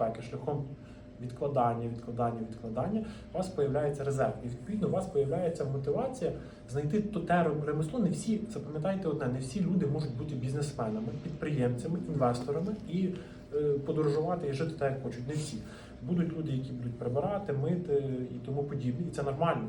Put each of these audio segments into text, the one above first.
безпеки шляхом відкладання, відкладання, відкладання, у вас з'являється резерв. І відповідно у вас з'являється мотивація знайти те ремесло. Не всі, запам'ятайте одне, не всі люди можуть бути бізнесменами, підприємцями, інвесторами і е, подорожувати і жити так, як хочуть. Не всі. Будуть люди, які будуть прибирати, мити і тому подібне. І це нормально.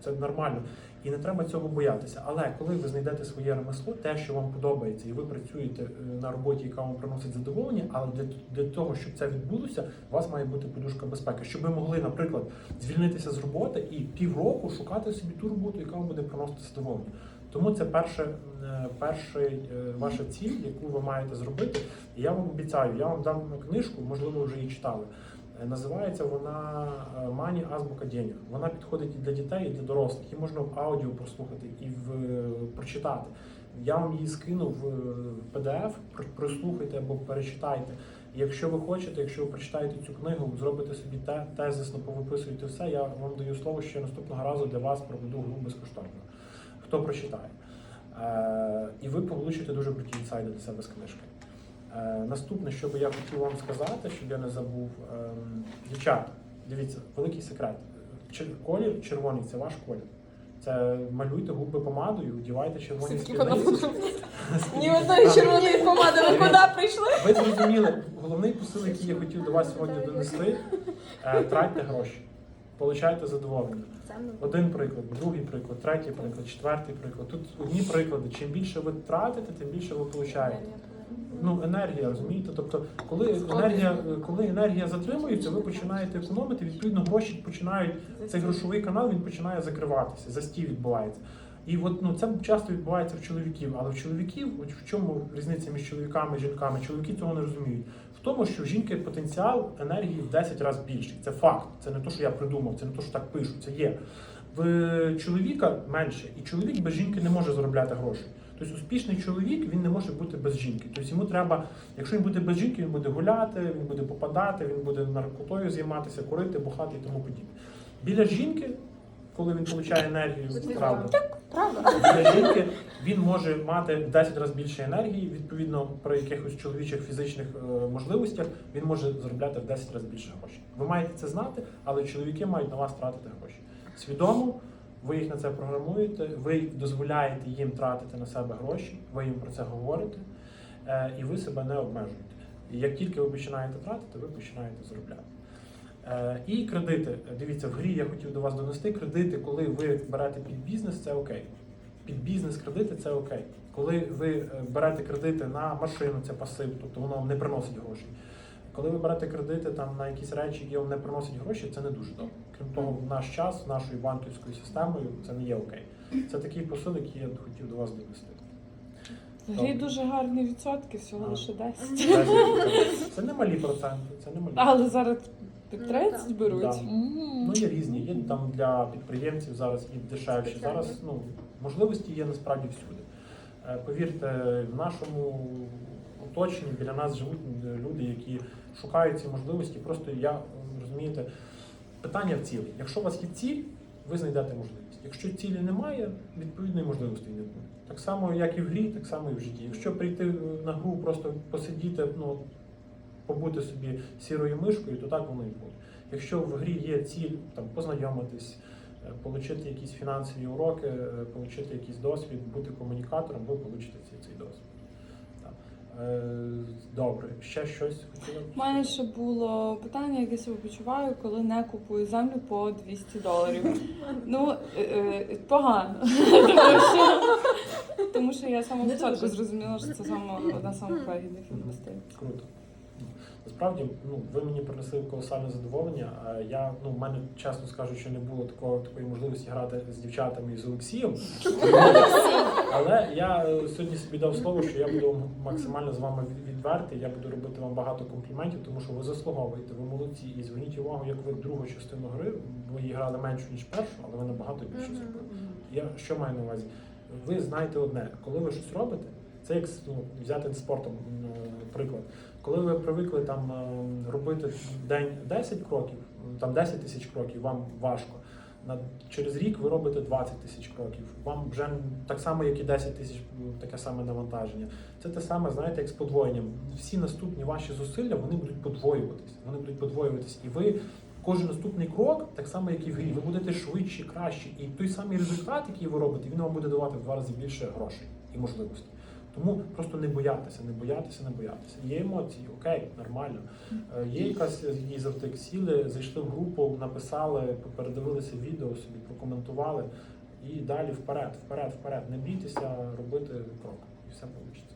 Це нормально. І не треба цього боятися. Але коли ви знайдете своє ремесло, те, що вам подобається, і ви працюєте е, на роботі, яка вам приносить задоволення, але для, для того, щоб це відбулося, у вас має бути подушка безпеки, щоб ви могли, наприклад, звільнитися з роботи і півроку шукати собі ту роботу, яка вам буде приносити задоволення. Тому це перше, е, е, ваша ціль, яку ви маєте зробити. І я вам обіцяю, я вам дам книжку, можливо, ви вже її читали. Е, Називається вона е, Мані Азбука денег. Вона підходить і для дітей, і для дорослих. Її можна в аудіо прослухати і в прочитати. Я вам її скину в PDF, пр- прослухайте або перечитайте. Якщо ви хочете, якщо ви прочитаєте цю книгу, зробите собі те, тезисно повиписуєте все, я вам даю слово, що наступного разу для вас проведу гру безкоштовно. Хто прочитає? Е, і ви получите дуже круті інсайди для себе з книжки. Е, наступне, що би я хотів вам сказати, щоб я не забув. Ем, дівчата, дивіться, великий секрет. Колір червоний це ваш колір. Це малюйте губи помадою, вдівайте червоні спідниці. Ні одної червоної помади. Ви куди прийшли? Ви зрозуміли, головний посил, який я хотів до вас сьогодні донести, е, тратьте гроші, получайте задоволення. Один приклад, другий приклад, третій приклад, четвертий приклад. Тут одні приклади. Чим більше ви тратите, тим більше ви получаєте. Ну, енергія, розумієте? Тобто, коли енергія, коли енергія затримується, ви починаєте економити, відповідно, гроші починають, цей грошовий канал він починає закриватися, застій відбувається. І от ну це часто відбувається в чоловіків, але в чоловіків, от в чому різниця між чоловіками і жінками? Чоловіки цього не розуміють. В тому, що в жінки потенціал енергії в 10 разів більший. Це факт. Це не те, що я придумав, це не те, що так пишуть, це є. В чоловіка менше, і чоловік без жінки не може заробляти гроші. Тобто успішний чоловік він не може бути без жінки. Тобто йому треба, якщо він буде без жінки, він буде гуляти, він буде попадати, він буде наркотою займатися, курити, бухати і тому подібне. Біля жінки, коли він отримує енергію, правда, для жінки він може мати в 10 разів більше енергії. Відповідно, при якихось чоловічих фізичних е, можливостях він може заробляти в 10 разів більше грошей. Ви маєте це знати, але чоловіки мають на вас тратити гроші. Свідомо, ви їх на це програмуєте, ви дозволяєте їм тратити на себе гроші, ви їм про це говорите, е, і ви себе не обмежуєте. Як тільки ви починаєте тратити, ви починаєте заробляти. Е, І кредити. Дивіться, в грі я хотів до вас донести кредити, коли ви берете під бізнес, це окей. Під бізнес кредити це окей. Коли ви е, берете кредити на машину, це пасив, тобто воно вам не приносить грошей. Коли ви берете кредити там на якісь речі, які вам не приносять гроші, це не дуже добре. Крім того, в наш час, нашою банківською системою, це не є окей. Це такий посил, який я хотів до вас донести. В грі дуже гарні відсотки, всього А. лише 10. Це не малі проценти, це не малі. Але зараз під Ну, 30 так. беруть. Да. Ну, є різні. Є там для підприємців зараз і дешевші. Зараз ну, можливості є насправді всюди. Е, Повірте, в нашому оточенні біля нас живуть люди, які шукають ці можливості. Просто я розумієте, питання в цілі. Якщо у вас є ціль, ви знайдете можливість. Якщо цілі немає, відповідної можливості не буде. Так само, як і в грі, так само і в житті. Якщо прийти на гру, просто посидіти, ну побути собі сірою мишкою, то так воно і буде. Якщо в грі є ціль там познайомитись, е, отримати якісь фінансові уроки, отримати якийсь досвід, бути комунікатором, ви цей, цей досвід. Е, Добре, ще щось хотіли? У мене ще було питання, як я себе почуваю, коли не купую землю по 200 доларів. Ну, е, е, погано. Тому що, тому що я саме початку зрозуміла, що це саме одна з самих вигідних інвестицій. Круто. Насправді, ну ви мені принесли колосальне задоволення. Я ну в мене чесно скажу, що не було такого такої можливості грати з дівчатами і з Олексієм. Але я е, сьогодні собі дав слово, що я буду максимально з вами відвертий. Я буду робити вам багато компліментів, тому що ви заслуговуєте, ви молодці. І зверніть увагу, як ви другу частину гри, ви її грали меншу ніж першу, але ви набагато більше зробили. Я що маю на увазі? Ви знаєте одне, коли ви щось робите, це як ну, взяти спортом е, приклад. Коли ви привикли там е, робити в день 10 кроків, там 10 тисяч кроків, вам важко. Через рік ви робите 20 тисяч кроків. Вам вже так само, як і 10 тисяч, таке саме навантаження. Це те саме, знаєте, як з подвоєнням. Всі наступні ваші зусилля вони будуть подвоюватись. Вони будуть подвоюватись, і ви кожен наступний крок, так само як і в грі, ви будете швидші, кращі. І той самий результат, який ви робите, він вам буде давати в два рази більше грошей і можливостей. Тому просто не боятися, не боятися, не боятися. Є емоції, окей, нормально. Е, Є якась її завтик сіли, зайшли в групу, написали, передивилися відео собі, прокоментували і далі вперед, вперед, вперед. Не бійтеся робити крок, і все вийде.